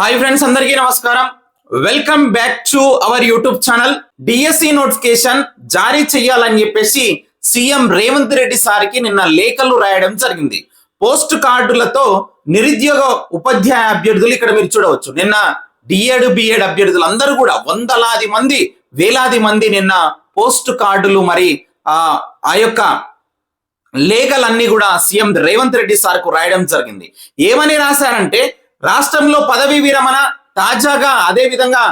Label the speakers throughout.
Speaker 1: Hi friends అందరికీ నమస్కారం. Welcome back to our YouTube channel. DSC notification జారీ చేయాలని చెప్పేసి సీఎం రేవంత్ రెడ్డి సార్కి నిన్న లేఖలు రాయడం జరిగింది. పోస్ట్ కార్డులతో నిరుద్యోగ ఉపాధ్యాయ అభ్యర్థులు ఇక్కడ మీరు చూడవచ్చు. నిన్న డిఎడ్ బిఎడ్ అభ్యర్థులు అందరూ కూడా వందలాది మంది వేలాది మంది నిన్న పోస్ట్ కార్డులు మరి ఆ ఆ యొక్క లేఖలన్నీ కూడా సీఎం రేవంత్ రెడ్డి సార్కు రాయడం జరిగింది. ఏమని రాశారంటే రాష్ట్రంలో పదవి విరమణ తాజాగా అదే విధంగా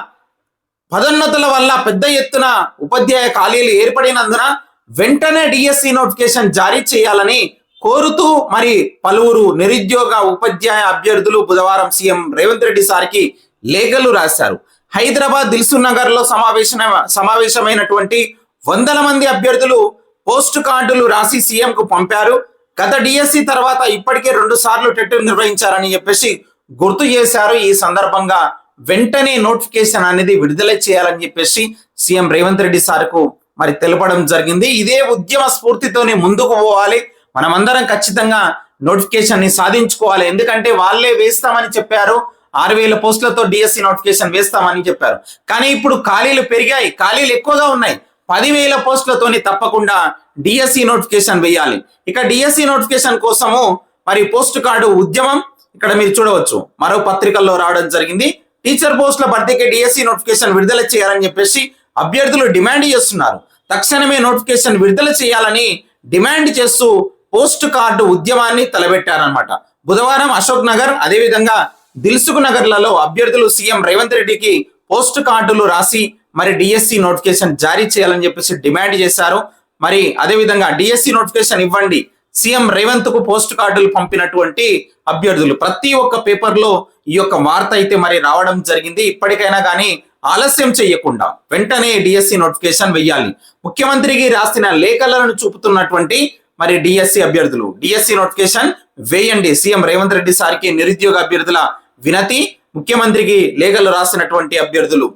Speaker 1: పదోన్నతుల వల్ల పెద్ద ఎత్తున ఉపాధ్యాయ ఖాళీలు ఏర్పడినందున వెంటనే డిఎస్సి నోటిఫికేషన్ జారీ చేయాలని కోరుతూ మరి పలువురు నిరుద్యోగ ఉపాధ్యాయ అభ్యర్థులు బుధవారం సీఎం రేవంత్ రెడ్డి సార్కి లేఖలు రాశారు. హైదరాబాద్ దిల్సు నగర్లో సమావేశం సమావేశమైనటువంటి వందల మంది అభ్యర్థులు పోస్ట్ కార్డులు రాసి సీఎంకు పంపారు. గత డిఎస్సి తర్వాత ఇప్పటికే రెండు సార్లు టెట్ నిర్వహించారని చెప్పేసి గుర్తు చేశారు ఈ సందర్భంగా వెంటనే నోటిఫికేషన్ అనేది విడుదల చేయాలని చెప్పేసి సీఎం రేవంత్ రెడ్డి సార్కు మరి తెలపడం జరిగింది. ఇదే ఉద్యమ స్ఫూర్తితోనే ముందుకు పోవాలి. మనమందరం ఖచ్చితంగా నోటిఫికేషన్ని సాధించుకోవాలి. ఎందుకంటే వాళ్ళే వేస్తామని చెప్పారు. ఆరు వేల పోస్టులతో డిఎస్సి నోటిఫికేషన్ వేస్తామని చెప్పారు. కానీ ఇప్పుడు ఖాళీలు పెరిగాయి. ఖాళీలు ఎక్కువగా ఉన్నాయి. పదివేల పోస్టులతోని తప్పకుండా డిఎస్సి నోటిఫికేషన్ వేయాలి. ఇక డిఎస్సి నోటిఫికేషన్ కోసము మరి పోస్ట్ కార్డు ఉద్యమం ఇక్కడ మీరు చూడవచ్చు. మరో పత్రికల్లో రావడం జరిగింది. టీచర్ పోస్టుల భర్తీకి డిఎస్సి నోటిఫికేషన్ విడుదల చేయాలని చెప్పేసి అభ్యర్థులు డిమాండ్ చేస్తున్నారు. తక్షణమే నోటిఫికేషన్ విడుదల చేయాలని డిమాండ్ చేస్తూ పోస్ట్ కార్డు ఉద్యమాన్ని తలబెట్టారనమాట బుధవారం అశోక్ నగర్ అదేవిధంగా దిల్సుఖ్ నగర్లలో అభ్యర్థులు సీఎం రేవంత్ రెడ్డికి పోస్ట్ కార్డులు రాసి మరి డిఎస్సి నోటిఫికేషన్ జారీ చేయాలని చెప్పేసి డిమాండ్ చేశారు. మరి అదేవిధంగా డిఎస్సి నోటిఫికేషన్ ఇవ్వండి. సీఎం రేవంత్కు పోస్ట్ కార్డులు పంపినటువంటి అభ్యర్థులు. ప్రతి ఒక్క పేపర్లో ఈ యొక్క వార్త అయితే మరి రావడం జరిగింది. ఇప్పటికైనా కానీ ఆలస్యం చేయకుండా వెంటనే డిఎస్సి నోటిఫికేషన్ వెయ్యాలి. ముఖ్యమంత్రికి రాసిన లేఖలను చూపుతున్నటువంటి మరి డిఎస్సి అభ్యర్థులు. డిఎస్సి నోటిఫికేషన్ వేయండి. సీఎం రేవంత్ రెడ్డి సార్కి నిరుద్యోగ అభ్యర్థుల వినతి ముఖ్యమంత్రికి లేఖలు రాసినటువంటి అభ్యర్థులు.